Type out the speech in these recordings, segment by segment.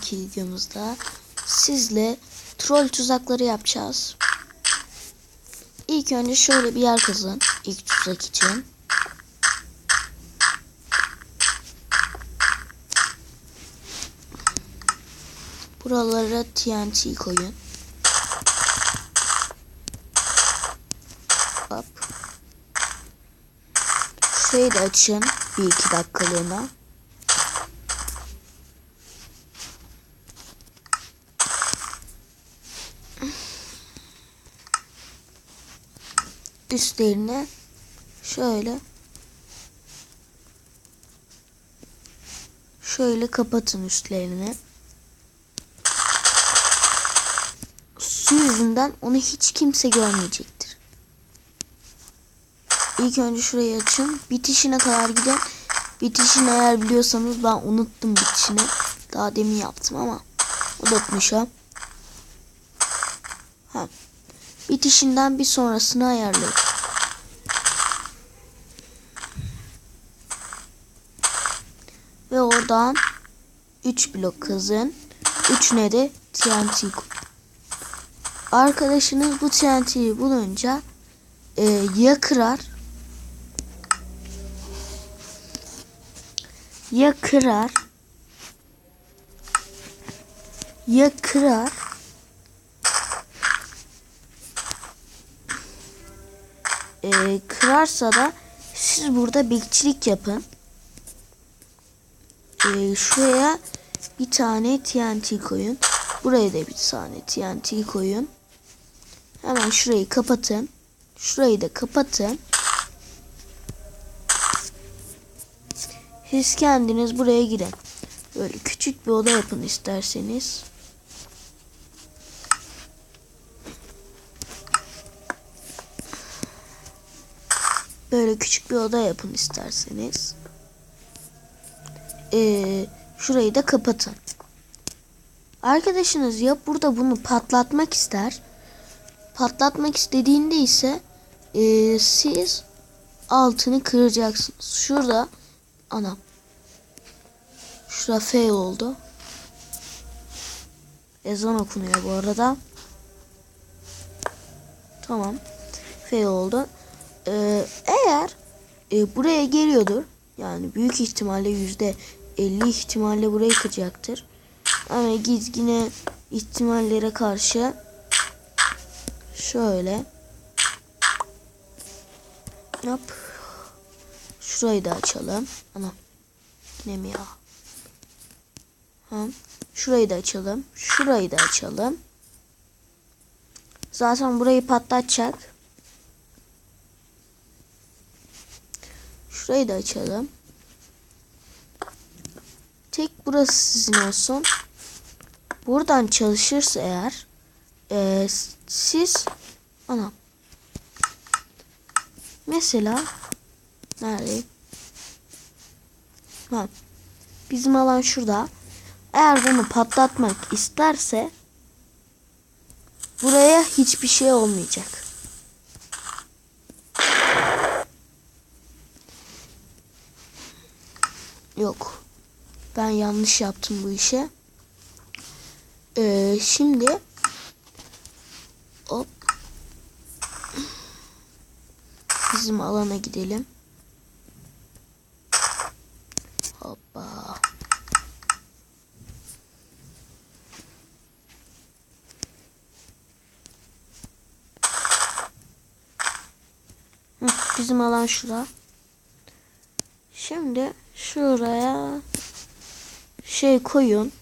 bugünkü videomuzda sizle troll tuzakları yapacağız. İlk önce şöyle bir yer kazın ilk tuzak için. Buralara TNT koyun. Hop. Şurayı da açın bir iki dakikalığına. Üstlerine şöyle şöyle kapatın üstlerini. Su yüzünden onu hiç kimse görmeyecektir. İlk önce şurayı açın. Bitişine kadar gidin. Bitişini eğer biliyorsanız ben unuttum bitişini. Daha demin yaptım ama unutmuşum. Ha. Bitişinden bir sonrasını ayarlayın. Ve oradan 3 blok kazın. 3 ne de TNT. Arkadaşınız bu TNT'yi bulunca e, ya kırar ya kırar ya kırar e, kırarsa da siz burada bekçilik yapın. E, şuraya bir tane TNT koyun. Buraya da bir tane TNT koyun. Hemen şurayı kapatın. Şurayı da kapatın. Siz kendiniz buraya girin. Böyle küçük bir oda yapın isterseniz. Böyle küçük bir oda yapın isterseniz. Ee, şurayı da kapatın. Arkadaşınız ya burada bunu patlatmak ister. Patlatmak istediğinde ise e, siz altını kıracaksınız. Şurada anam. Şurada F oldu. Ezan okunuyor bu arada. Tamam. F oldu. Ee, eğer e, buraya geliyordur. Yani büyük ihtimalle yüzde 50 ihtimalle burayı kıracaktır. Ama gizgine ihtimallere karşı şöyle Hop. Şurayı da açalım. Anam. Yine mi ya? Ha. Şurayı da açalım. Şurayı da açalım. Zaten burayı patlatacak. Şurayı da açalım. Tek burası sizin olsun. Buradan çalışırsa eğer e, siz anam mesela neredeyim? Ha. Bizim alan şurada. Eğer bunu patlatmak isterse buraya hiçbir şey olmayacak. Yok. Ben yanlış yaptım bu işe. Ee, şimdi hop bizim alana gidelim. Hoppa. Bizim alan şura. Şimdi şuraya şey koyun.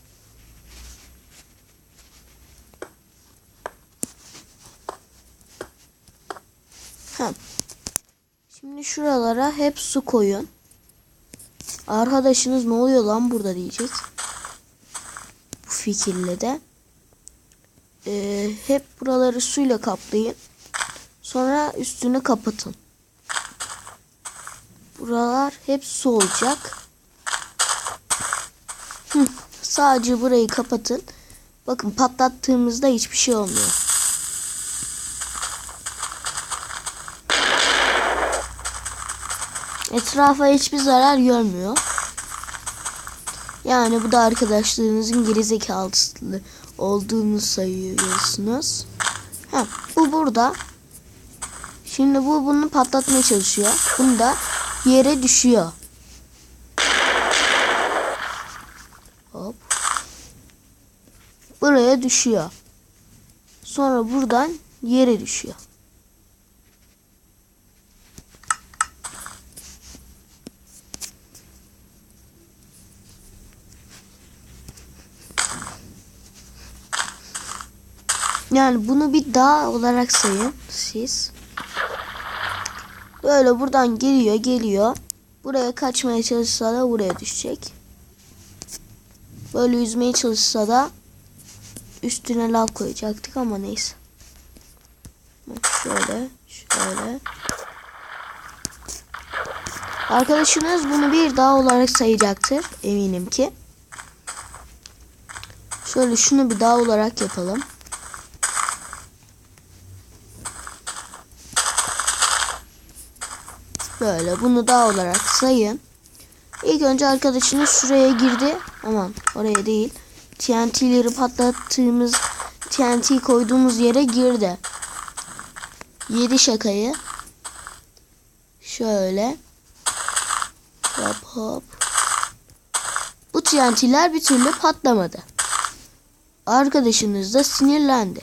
Şimdi şuralara hep su koyun. Arkadaşınız ne oluyor lan burada diyecek. Bu fikirle de. Ee, hep buraları suyla kaplayın. Sonra üstünü kapatın. Buralar hep su olacak. Hı, sadece burayı kapatın. Bakın patlattığımızda hiçbir şey olmuyor. Etrafa hiçbir zarar görmüyor. Yani bu da arkadaşlarınızın gerizekalısı olduğunu sayıyorsunuz. Ha, bu burada. Şimdi bu bunu patlatmaya çalışıyor. Bunu da yere düşüyor. Hop. Buraya düşüyor. Sonra buradan yere düşüyor. Yani bunu bir dağ olarak sayın siz. Böyle buradan geliyor geliyor. Buraya kaçmaya çalışsa da buraya düşecek. Böyle yüzmeye çalışsa da üstüne lav koyacaktık ama neyse. Şöyle, şöyle. Arkadaşınız bunu bir dağ olarak sayacaktır eminim ki. Şöyle şunu bir dağ olarak yapalım. Böyle bunu dağ olarak sayın. İlk önce arkadaşınız şuraya girdi. Aman oraya değil. TNT'leri patlattığımız TNT koyduğumuz yere girdi. Yedi şakayı. Şöyle. Hop hop. Bu TNT'ler bir türlü patlamadı. Arkadaşınız da sinirlendi.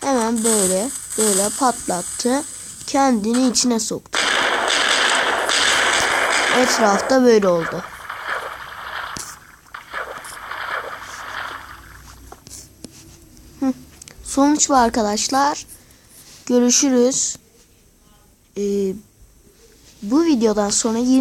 Hemen böyle böyle patlattı. Kendini içine soktu. Etrafta böyle oldu. Sonuç bu arkadaşlar. Görüşürüz. Ee, bu videodan sonra yeni